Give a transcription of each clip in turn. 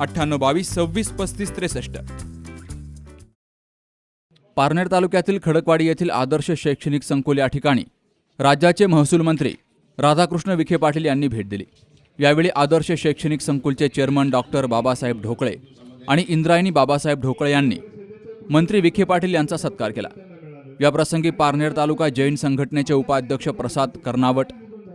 अठ्ठ्याण्णव बावीस सव्वीस पस्तीस त्रेसष्ट. पारनेर तालुक्यातील खडकवाडी येथील आदर्श शैक्षणिक संकुल या ठिकाणी राज्याचे महसूल मंत्री राधाकृष्ण विखे पाटील यांनी भेट दिली. यावेळी आदर्श शैक्षणिक संकुलचे चेअरमन डॉक्टर बाबासाहेब ढोकळे आणि इंद्रायणी बाबासाहेब ढोकळे यांनी मंत्री विखे पाटील यांचा सत्कार केला. याप्रसंगी पारनेर तालुका जैन संघटनेचे उपाध्यक्ष प्रसाद कर्नावट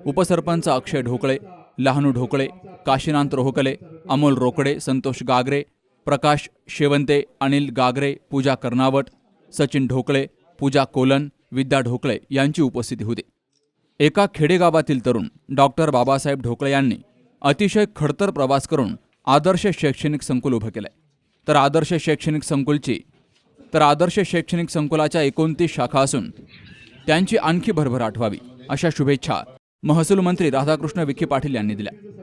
उपसरपंच अक्षय ढोकळे लहानू ढोकळे काशीनाथ रोहकले अमोल रोकडे संतोष गागरे प्रकाश शेवंते अनिल गागरे पूजा कर्नावट सचिन ढोकळे पूजा कोलन विद्या ढोकळे यांची उपस्थिती होती. एका खेडेगावातील तरुण डॉक्टर बाबासाहेब ढोकळे यांनी अतिशय खडतर प्रवास करून आदर्श शैक्षणिक संकुल उभं केलंय. तर आदर्श शैक्षणिक संकुलची तर आदर्श शैक्षणिक संकुलाच्या एकोणतीस शाखा असून त्यांची आणखी भरभराट व्हावी अशा शुभेच्छा महसूल मंत्री राधाकृष्ण विखे पाटील यांनी दिल्या.